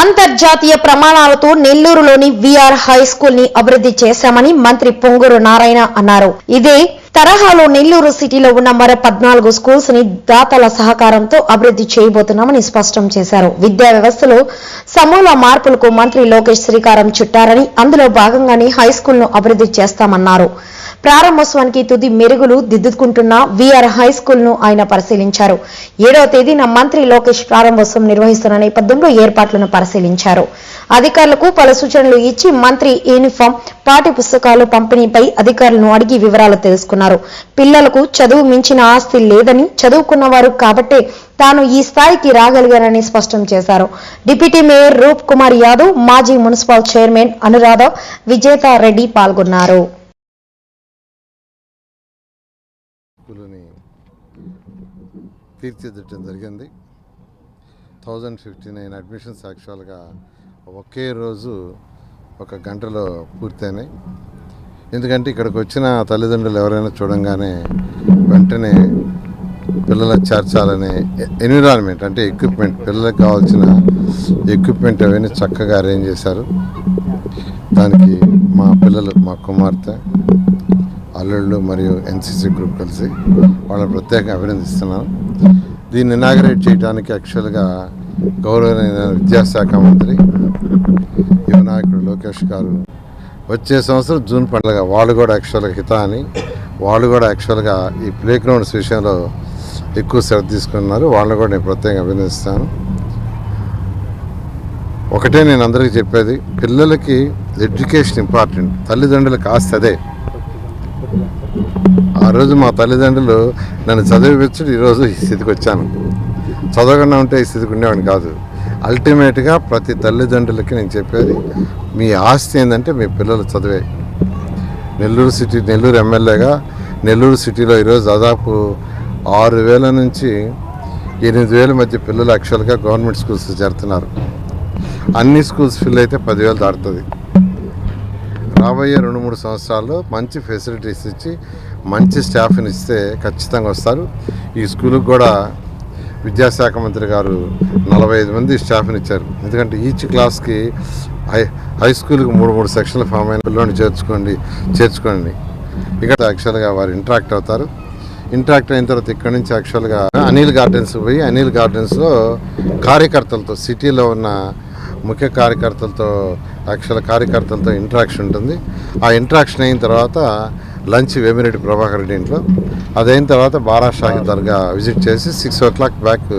అంతర్జాతీయ ప్రమాణాలతో నెల్లూరులోని విఆర్ హై స్కూల్ని అభివృద్ధి చేశామని మంత్రి పొంగూరు నారాయణ అన్నారు. ఇదే తరహాలో నెల్లూరు సిటీలో ఉన్న మరో పద్నాలుగు స్కూల్స్ని దాతల సహకారంతో అభివృద్ధి చేయబోతున్నామని స్పష్టం చేశారు. విద్యా వ్యవస్థలో సమూల మార్పులకు మంత్రి లోకేష్ శ్రీకారం చుట్టారని అందులో భాగంగానే హై స్కూల్ను అభివృద్ధి చేస్తామన్నారు. ప్రారంభోత్సవానికి తుది మెరుగులు దిద్దుకుంటున్న వీఆర్ హై స్కూల్ను ఆయన పరిశీలించారు. ఏడవ తేదీన మంత్రి లోకేష్ ప్రారంభోత్సవం నిర్వహిస్తున్న నేపథ్యంలో ఏర్పాట్లను పరిశీలించారు. అధికారులకు పలు సూచనలు ఇచ్చి మంత్రి యూనిఫామ్ పాఠ్య పుస్తకాలు పంపిణీపై అధికారులను అడిగి వివరాలు తెలుసుకున్నారు. పిల్లలకు చదువు మించిన ఆస్తి లేదని చదువుకున్నవారు కాబట్టే తాను ఈ స్థాయికి రాగలిగానని స్పష్టం చేశారు. డిప్యూటీ మేయర్ రూప్ కుమార్ యాదవ్ మాజీ మున్సిపల్ చైర్మన్ అనురాధ విజేత రెడ్డి పాల్గొన్నారు. స్కూలుని తీర్చిదిద్దడం జరిగింది. థౌజండ్ ఫిఫ్టీ నైన్ అడ్మిషన్స్ యాక్చువల్గా ఒకే రోజు ఒక గంటలో పూర్తయినాయి. ఎందుకంటే ఇక్కడికి వచ్చిన తల్లిదండ్రులు ఎవరైనా చూడంగానే వెంటనే పిల్లల చేర్చాలనే ఎన్విరాన్మెంట్ అంటే ఎక్విప్మెంట్ పిల్లలకు కావాల్సిన ఎక్విప్మెంట్ అవన్నీ చక్కగా అరేంజ్ చేశారు. దానికి మా పిల్లలు మా కుమార్తె అల్లుళ్ళు మరియు ఎన్సీసీ గ్రూప్ కలిసి వాళ్ళని ప్రత్యేకంగా అభినందిస్తున్నాను. దీన్ని ఇనాగరేట్ చేయడానికి యాక్చువల్గా గౌరవనీయ విద్యాశాఖ మంత్రి యువ నాయకుడు లోకేష్ గారు వచ్చే సంవత్సరం జూన్ పండుగ వాళ్ళు కూడా యాక్చువల్గా హిత అని వాళ్ళు కూడా యాక్చువల్గా ఈ ప్లే గ్రౌండ్స్ విషయంలో ఎక్కువ శ్రద్ధ తీసుకున్నారు. వాళ్ళని కూడా నేను ప్రత్యేకంగా అభినందిస్తాను. ఒకటే నేను అందరికీ చెప్పేది పిల్లలకి ఎడ్యుకేషన్ ఇంపార్టెంట్ తల్లిదండ్రులకు ఆస్తి అదే. ఆ రోజు మా తల్లిదండ్రులు నన్ను చదివించడం ఈరోజు ఈ స్థితికి వచ్చాను. చదవకుండా ఉంటే ఈ స్థితికి ఉండేవాడిని కాదు. అల్టిమేట్గా ప్రతి తల్లిదండ్రులకి నేను చెప్పేది మీ ఆస్తి ఏంటంటే మీ పిల్లలు చదివే. నెల్లూరు సిటీ నెల్లూరు ఎమ్మెల్యేగా నెల్లూరు సిటీలో ఈరోజు దాదాపు ఆరు వేల నుంచి ఎనిమిది వేల మధ్య పిల్లలు యాక్చువల్గా గవర్నమెంట్ స్కూల్స్ చేరుతున్నారు. అన్ని స్కూల్స్ ఫిల్ అయితే పదివేలు దాటుతుంది. రాబోయే రెండు మూడు సంవత్సరాల్లో మంచి ఫెసిలిటీస్ ఇచ్చి మంచి స్టాఫ్ని ఇస్తే ఖచ్చితంగా వస్తారు. ఈ స్కూల్కి కూడా విద్యాశాఖ మంత్రి గారు నలభై ఐదు మంది స్టాఫ్ని ఇచ్చారు. ఎందుకంటే ఈచ్ క్లాస్కి హై హై స్కూల్కి మూడు మూడు సెక్షన్లు ఫామ్ అయిన పిల్లల్ని చేర్చుకోండి చేర్చుకోండి. ఇక్కడ యాక్చువల్గా వారు ఇంటరాక్ట్ అవుతారు. ఇంటరాక్ట్ అయిన తర్వాత ఇక్కడ నుంచి యాక్చువల్గా అనిల్ గార్డెన్స్ పోయి అనిల్ గార్డెన్స్లో కార్యకర్తలతో సిటీలో ఉన్న ముఖ్య కార్యకర్తలతో యాక్చువల్ కార్యకర్తలతో ఇంటరాక్షన్ ఉంటుంది. ఆ ఇంటరాక్షన్ అయిన తర్వాత లంచ్ వేమిరెడ్డి ప్రభాకర్ రెడ్డి ఇంట్లో. అదైన తర్వాత బారా షాహి దర్గా విజిట్ చేసి సిక్స్ ఓ క్లాక్ బ్యాక్